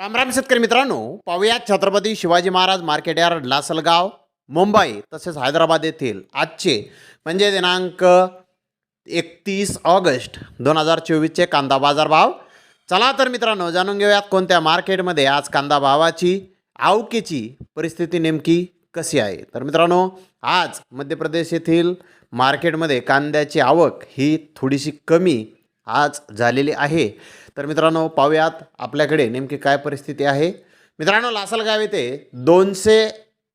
रामराम शेतकरी मित्रांनो पाहूयात छत्रपती शिवाजी महाराज मार्केट यार्ड लासलगाव मुंबई तसेच हैदराबाद येथील आजचे म्हणजे दिनांक एकतीस ऑगस्ट दोन हजार चोवीसचे कांदा बाजारभाव. चला तर मित्रांनो जाणून घेऊयात कोणत्या मार्केटमध्ये आज कांदा भावाची आवकेची परिस्थिती नेमकी कशी आहे. तर मित्रांनो आज मध्य प्रदेश येथील मार्केटमध्ये कांद्याची आवक ही थोडीशी कमी आज झालेली आहे. तर मित्रांनो पाहूयात आपल्याकडे नेमकी काय परिस्थिती आहे. मित्रांनो लासलगाव येथे दोनशे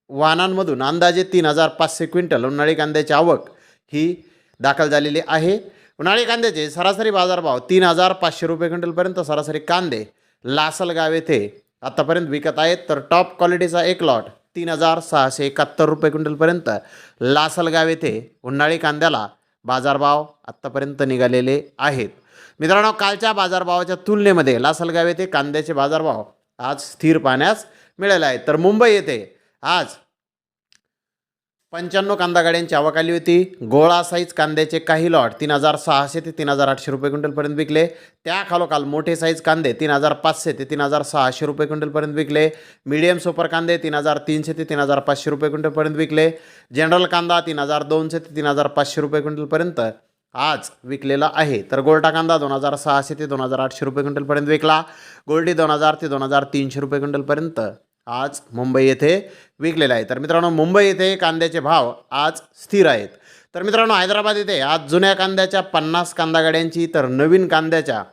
वाहनांमधून अंदाजे तीन हजार पाचशे क्विंटल उन्हाळी कांद्याची आवक ही दाखल झालेली आहे. उन्हाळी कांद्याचे सरासरी बाजारभाव तीन हजार पाचशे रुपये क्विंटलपर्यंत सरासरी कांदे लासलगाव येथे आत्तापर्यंत विकत आहेत. तर टॉप क्वालिटीचा एक लॉट तीन हजार सहाशे एकाहत्तर रुपये क्विंटलपर्यंत लासलगाव येथे उन्हाळी कांद्याला बाजारभाव आत्तापर्यंत निघालेले आहेत. मित्रांनो कालच्या बाजारभावाच्या तुलनेमध्ये लासलगाव येथे कांद्याचे बाजारभाव आज स्थिर पाहण्यास मिळाले आहेत. तर मुंबई येथे आज पंच्याण्णव कांदा गाड्यांची आवक आली होती. गोळा साईज कांद्याचे काही लॉट तीन हजार सहाशे ते तीन हजार आठशे रुपये क्विंटलपर्यंत विकले. त्या खालोखाल मोठे साईज कांदे तीन हजार पाचशे ते तीन हजार सहाशे रुपये क्विंटलपर्यंत विकले. मीडियम सुपर कांदे तीन हजार तीनशे ते तीन हजार पाचशे रुपये क्विंटलपर्यंत विकले. जनरल कांदा तीन हजार दोनशे ते तीन हजार पाचशे रुपये क्विंटलपर्यंत आज विकलेला आहे. तर गोल्टा कांदा दोन हजार सहाशे ते दोन हजार आठशे रुपये क्विंटलपर्यंत विकला. गोल्डी दोन हजार ते दोन हजार तीनशे रुपये क्विंटलपर्यंत आज मुंबई येथे विकलेला आहे. तर मित्रांनो मुंबई येथे कांद्याचे भाव आज स्थिर आहेत. तर मित्रांनो हैदराबाद येथे आज जुन्या कांद्याच्या पन्नास कांदा गाड्यांची तर नवीन कांद्याच्या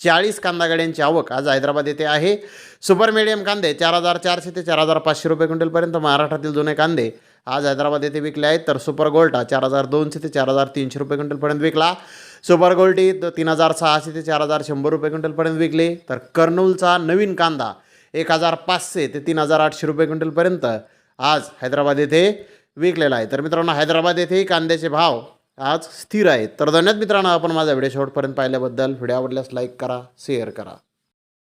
चाळीस कांदा गाड्यांची आवक आज हैदराबाद येथे आहे. सुपर मिडियम कांदे चार हजार चारशे ते चार हजार पाचशे रुपये क्विंटलपर्यंत महाराष्ट्रातील जुने कांदे आज हैदराबाद येथे विकले आहेत तर सुपर गोल्टा चार हजार दोनशे ते चार हजार तीनशे रुपये क्विंटलपर्यंत विकला. सुपर गोल्टी द- तीन हजार सहाशे ते चार हजार शंभर रुपये क्विंटलपर्यंत विकले. तर कर्नूलचा नवीन कांदा एक हजार पाचशे ते तीन हजार आठशे रुपये क्विंटलपर्यंत आज हैदराबाद येथे विकलेला आहे. तर मित्रांनो हैदराबाद येथेही कांद्याचे भाव आज स्थिर आहेत. तर धन्यवाद मित्रांनो आपण माझा व्हिडिओ शेवटपर्यंत पाहिल्याबद्दल. व्हिडिओ आवडल्यास लाईक करा शेअर करा.